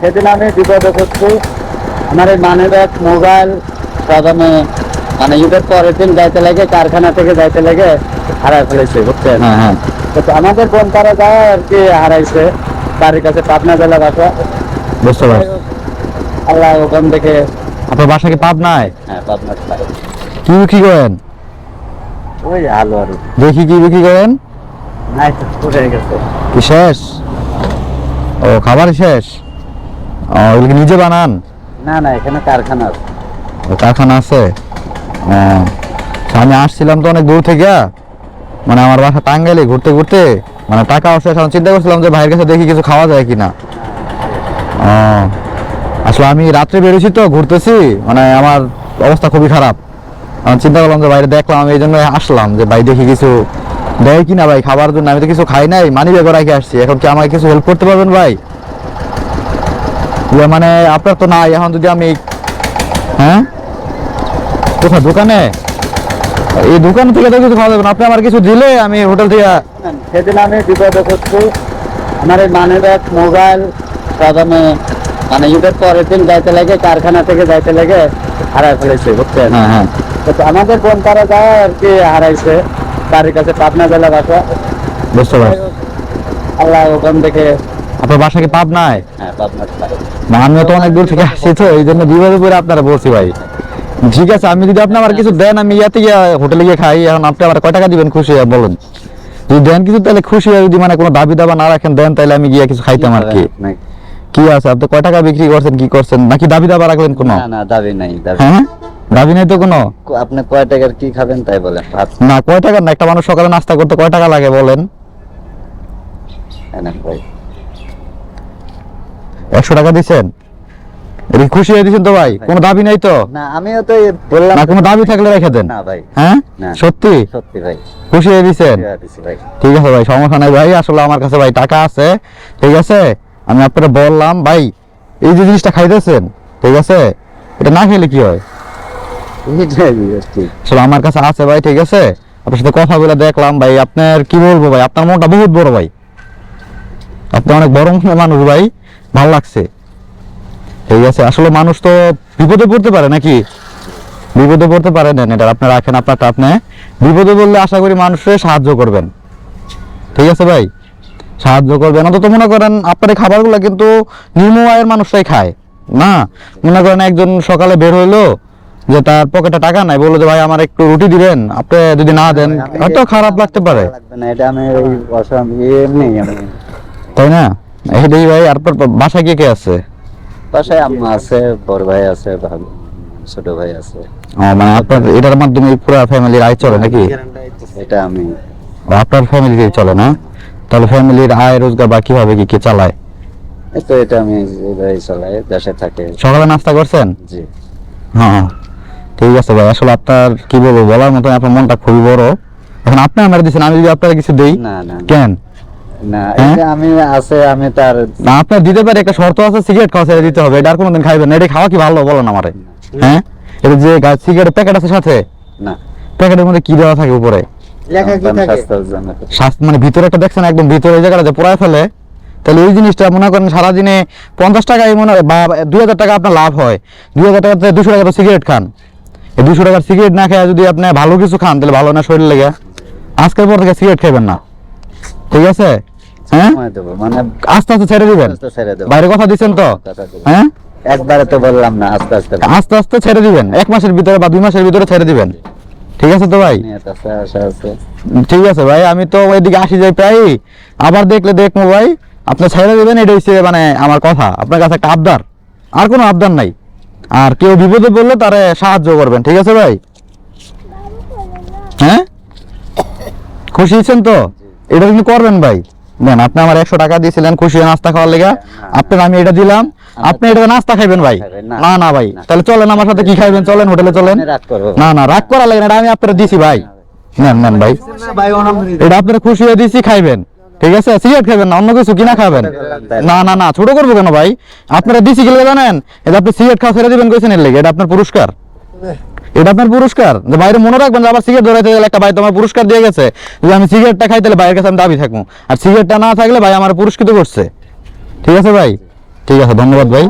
সেদিন আমি বিপদে পড়ছি। আমার এই মানি ব্যাগ মোবাইল আমি মানে ঈদের পরের দিন যাইতে লাগে কারখানা থেকে যাইতে লাগে হারাই ফেলেছি বুঝছেন? হ্যাঁ হ্যাঁ। তো আমাদের বোন তারা যায় আর কি হারাইছে। বাড়ির কাছে পাবনা জেলা বাসা। বুঝতে পারছি। আল্লাহ ওখান থেকে আপনার বাসা কি পাবনায়? হ্যাঁ পাবনা কি বিক্রি করেন? ওই আলু আর। দেখি কি বিক্রি করেন? কি শেষ? ও খাবার শেষ? ও নিজে বানান? না না এখানে কারখানা আছে। কারখানা আছে? আমি আসছিলাম তো অনেক দূর থেকে। মানে আমার বাসা টাঙ্গাইলে ঘুরতে ঘুরতে। মানে টাকা আছে এখন চিন্তা করছিলাম যে ভাইয়ের কাছে দেখি কিছু খাওয়া যায় কিনা। আসলে আমি রাত্রে বেরোছি তো ঘুরতেছি। মানে আমার অবস্থা খুবই খারাপ। আমি চিন্তা করলাম যে বাইরে দেখলাম এই জন্য আসলাম যে ভাই দেখি কিছু দেয় কিনা ভাই? খাবার জন্য আমি তো কিছু খাই নাই মানি ব্যাগ রেখে আসছি। এখন কি আমাকে কিছু হেল্প করতে পারবেন ভাই? ইয়ে মানে আপনার তো নাই এখন যদি আমি হ্যাঁ? কোথায়? দোকানে? এই দোকান থেকে তো কিছু খাওয়া যাবে না। আপনি আমার কিছু দিলে আমি হোটেল থেকে সেদিন আমি বিপদে পড়ছি। আমার এই মানি ব্যাগ মোবাইল সব আমি মানে ঈদের পরের দিন যাইতে লাগে কারখানা থেকে যাইতে লাগে হারাই ফেলেছে বুঝছেন? হ্যাঁ হ্যাঁ। তো আমাদের কোন তারা যায় আর কি হারাইছে। বাড়ির কাছে পাবনা জেলা বাসা। বুঝতে পারছি। আল্লাহ ওখান থেকে আপনার বাসা কি পাবনায়? হ্যাঁ পাবনা আমিও তো অনেক দূর থেকে আসছি তো এই জন্য বিপদে পড়ে আপনারা বলছি ভাই। ঠিক আছে আমি যদি আপনি আমার কিছু দেন আমি ইয়াতে গিয়ে হোটেলে গিয়ে খাই এখন আপনি আমার কয় টাকা দিবেন খুশি হয়ে বলেন। যদি দেন কিছু তাহলে খুশি হয়ে যদি মানে কোনো দাবি দাবা না রাখেন দেন তাহলে আমি গিয়ে কিছু খাইতাম আর কি। কি আছে আপনি কয় টাকা বিক্রি করছেন কি করছেন নাকি দাবি দাবা রাখলেন কোনো? না না দাবি নাই দাবি হ্যাঁ। দাবি নেই তো কোনো? আপনি কয় টাকার কি খাবেন তাই বলেন না কয় টাকা? না একটা মানুষ সকালে নাস্তা করতে কয় টাকা লাগে বলেন? ভাই। একশো টাকা দিচ্ছেন খুশি হয়ে দিচ্ছেন তো ভাই? কোনো দাবি নেই তো? না আমিও তো বললাম না কোনো দাবি থাকলে রেখে দেন। না ভাই। হ্যাঁ? সত্যি? সত্যি ভাই। খুশি হয়ে দিচ্ছেন ঠিক আছে ভাই সমস্যা নাই ভাই আসলে আমার কাছে ভাই টাকা আছে ঠিক আছে? আমি আপনারা বললাম ভাই এই যে জিনিসটা খাইতেছেন ঠিক আছে? এটা না খেলে কি হয়। আমার কাছে আছে ভাই, ঠিক আছে? আপনার সাথে কথা বলে দেখলাম ভাই, আপনার কি বলব ভাই, আপনার মনটা বহুত বড় ভাই। আপনি অনেক বড় মানুষ ভাই, ভালো লাগছে। ঠিক আছে, আসলে মানুষ তো বিপদে পড়তে পারে নাকি? বিপদে পড়তে পারে না এটা আপনি রাখেন আপনারটা আপনি। বিপদে বললে আশা করি মানুষের সাহায্য করবেন। ঠিক আছে ভাই, সাহায্য করবেন। অন্তত মনে করেন আপনার এই খাবারগুলো কিন্তু নিম্ন আয়ের মানুষরাই খায়। না, মনে করেন একজন সকালে বের হইল যে তার পকেটে টাকা নাই বলল যে ভাই আমার একটু রুটি দিবেন আপনি যদি না দেন হয়তো খারাপ লাগতে পারে। এটা আমি এমনি তাই না? এইটাই ভাই আর বাসা কে কে আছে? বাসায় আম্মা আছে বড় ভাই আছে ছোট ভাই আছে। ও মানে আপনার এটার মাধ্যমে পুরো ফ্যামিলির আয় চলে নাকি? এটা আমি। আপনার ফ্যামিলি চলে না? তাহলে ফ্যামিলির আয় রোজগার বা কীভাবে কি কে চালায়? তো এটা আমি এইভাবেই চালাই দেশে থাকে। সকালে নাস্তা করছেন? জি। হ্যাঁ। ঠিক আছে ভাই আসলে আপনার কি বলব বলার মতন আপনার মনটা খুবই বড়। এখন আপনি আমার দিচ্ছেন আমি যদি আপনার কিছু দেই না না কেন? না হ্যাঁ? আমি আছে আমি তার আপনার দিতে পারে একটা শর্ত আছে সিগারেট খাওয়া ছেড়ে দিতে হবে এটা আর কোনোদিন খাইবেন না এটা খাওয়া কি ভালো বলেন আমারে। হ্যাঁ? এটা যে সিগারেট প্যাকেট আছে সাথে? না। প্যাকেটের মধ্যে কি দেওয়া থাকে উপরে? স্বাস্থ্য মানে ভিতরে একটা দেখছেন একদম ভিতরে ওই জায়গাটা যে ফেলে তাহলে ওই জিনিসটা মনে করেন সারাদিনে পঞ্চাশ টাকায় মনে হয় বা দুই হাজার টাকা আপনার লাভ হয়। দুই হাজার টাকাতে দুশো টাকা তো সিগারেট খান। দুশো টাকার সিগারেট না খেয়ে যদি আপনি ভালো কিছু খান তাহলে ভালো না শরীর লেগে। আজকের পর থেকে সিগারেট খাবেন না। ঠিক আছে? হ্যাঁ? মানে আস্তে আস্তে ছেড়ে দিবেন। বাইরে কথা দিচ্ছেন তো? হ্যাঁ? একবারে তো বললাম না আস্তে আস্তে আস্তে আস্তে ছেড়ে দিবেন। এক মাসের ভিতরে বা দুই মাসের ভিতরে ছেড়ে দিবেন। ঠিক আছে তো ভাই? ঠিক আছে ভাই আমি তো ওইদিকে আসি যাই প্রায় আবার দেখলে দেখব ভাই আপনি ছেড়ে দেবেন এটা হচ্ছে মানে আমার কথা। আপনার কাছে একটা আবদার। আর কোনো আবদার নাই। আর কেউ বিপদে পড়লে তারে সাহায্য করবেন ঠিক আছে ভাই? হ্যাঁ? খুশি হয়েছেন তো? এটা কিন্তু করবেন ভাই। নেন আপনি আমার একশো টাকা দিয়েছিলেন খুশি হয়ে নাস্তা খাওয়ার লেগে। আপনার আমি এটা দিলাম। আপনি এটা নাস্তা খাইবেন ভাই? না। না ভাই। তাহলে চলেন আমার সাথে কি খাইবেন? চলেন হোটেলে চলেন। না না রাগ করা লাগে না এটা আমি আপনারা দিছি ভাই। নেন নেন ভাই। এটা আপনারা খুশি হয়ে দিছি খাইবেন। ঠিক আছে? সিগারেট খাবেন না, অন্য কিছু কিনা খাবেন? না না না, ছোট করব কেন ভাই? আপনারা দিছি গেলে জানেন? এটা আপনি সিগারেট খাওয়া ছেড়ে দিবেন কইছেন এর লেগে, এটা আপনার পুরস্কার। এটা আপনার পুরস্কার। যে বাইরে মনে রাখবেন যে আবার সিগারেট ধরাইতে গেলে একটা ভাই তোমার পুরস্কার দিয়ে গেছে। যদি আমি সিগারেটটা খাই তাহলে ভাইয়ের কাছে আমি দাবি থাকব। আর সিগারেটটা না থাকলে ভাই আমার পুরস্কৃত করছে। ঠিক আছে ভাই? ঠিক আছে, ধন্যবাদ ভাই।